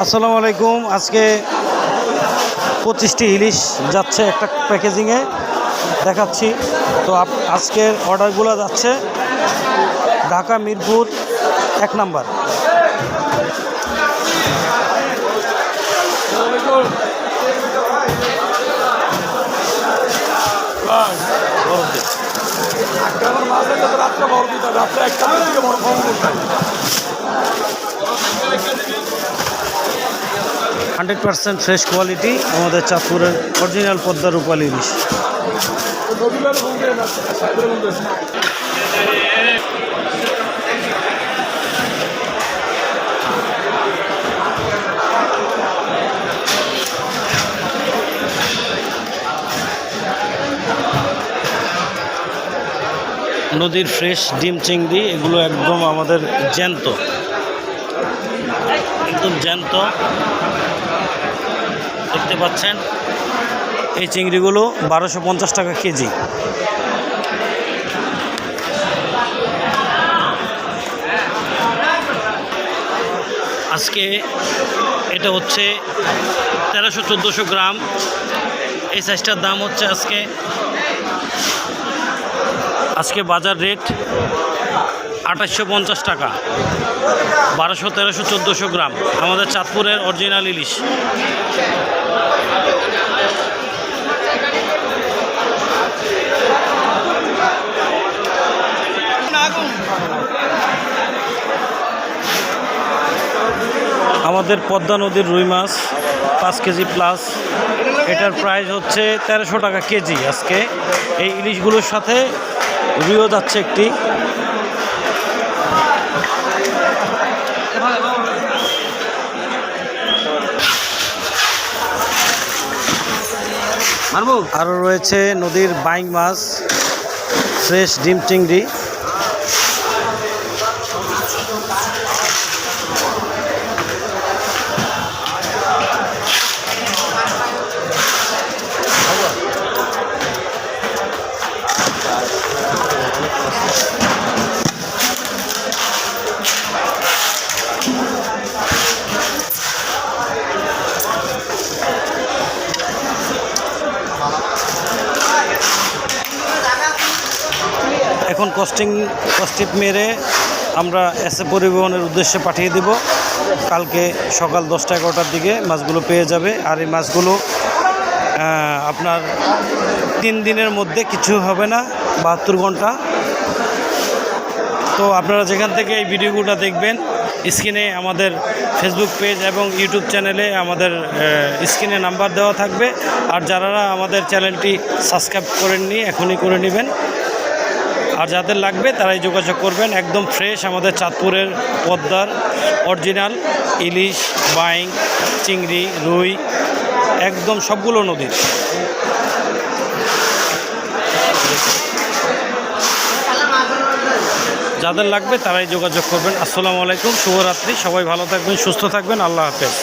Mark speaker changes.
Speaker 1: আসসালামু আলাইকুম আজকে পঁচিশটি ইলিশ যাচ্ছে একটা প্যাকেজিংয়ে দেখাচ্ছি তো আজকের অর্ডারগুলো যাচ্ছে ঢাকা মিরপুর এক নাম্বার
Speaker 2: রাত্রে একটা বড় ফর্ম করতে
Speaker 1: হান্ড্রেড পার্সেন্ট ফ্রেশ কোয়ালিটি আমাদের চাঁদপুরের অরিজিনাল পদ্মার রূপালী ইলিশ। নদীর ফ্রেশ ডিম চিংড়ি, এগুলো একদম আমাদের জ্যান্ত। একদম জ্যান্ত। দেখতে পাচ্ছেন, এই চিংড়িগুলো বারোশো পঞ্চাশ টাকা কেজি। আজকে এটা হচ্ছে তেরোশো চোদ্দোশো গ্রাম। এই সাইজটার দাম হচ্ছে আজকে। আজকে বাজার রেট আঠাশশো পঞ্চাশ টাকা। বারোশো, তেরোশো, চোদ্দোশো গ্রাম। আমাদের চাঁদপুরের অরিজিনাল ইলিশ। আমাদের পদ্মা নদীর রুই মাছ, পাঁচ কেজি প্লাস এটার প্রাইস হচ্ছে তেরোশো টাকা কেজি আজকে। এই ইলিশগুলোর সাথে রুইও যাচ্ছে একটি। আরও রয়েছে নদীর বাইং মাছ ফ্রেশ ডিম চিংড়ি। এখন কস্টিং কস্টিপ মেরে আমরা এসে পরিবহনের উদ্দেশ্যে পাঠিয়ে দিব। কালকে সকাল দশটা এগারোটার দিকে মাছগুলো পেয়ে যাবে। আর এই মাছগুলো আপনার তিন দিনের মধ্যে কিছু হবে না, বাহাত্তর ঘণ্টা। তো আপনারা যেখান থেকে এই ভিডিওগুলো দেখবেন, স্ক্রিনে আমাদের ফেসবুক পেজ এবং ইউটিউব চ্যানেলে আমাদের স্ক্রিনে নাম্বার দেওয়া থাকবে। আর যারা আমাদের চ্যানেলটি সাবস্ক্রাইব করেননি, এখনই করে নেবেন। আর যাদের লাগবে তারাই যোগাযোগ করবেন। একদম ফ্রেশ আমাদের চাঁদপুরের পদ্মার অরিজিনাল ইলিশ, বাইং, চিংড়ি, রুই, একদম সবগুলো নদীর। যাদের লাগবে তারাই যোগাযোগ করবেন। আসসালামু আলাইকুম, শুভরাত্রি। সবাই ভালো থাকবেন, সুস্থ থাকবেন। আল্লাহ হাফেজ।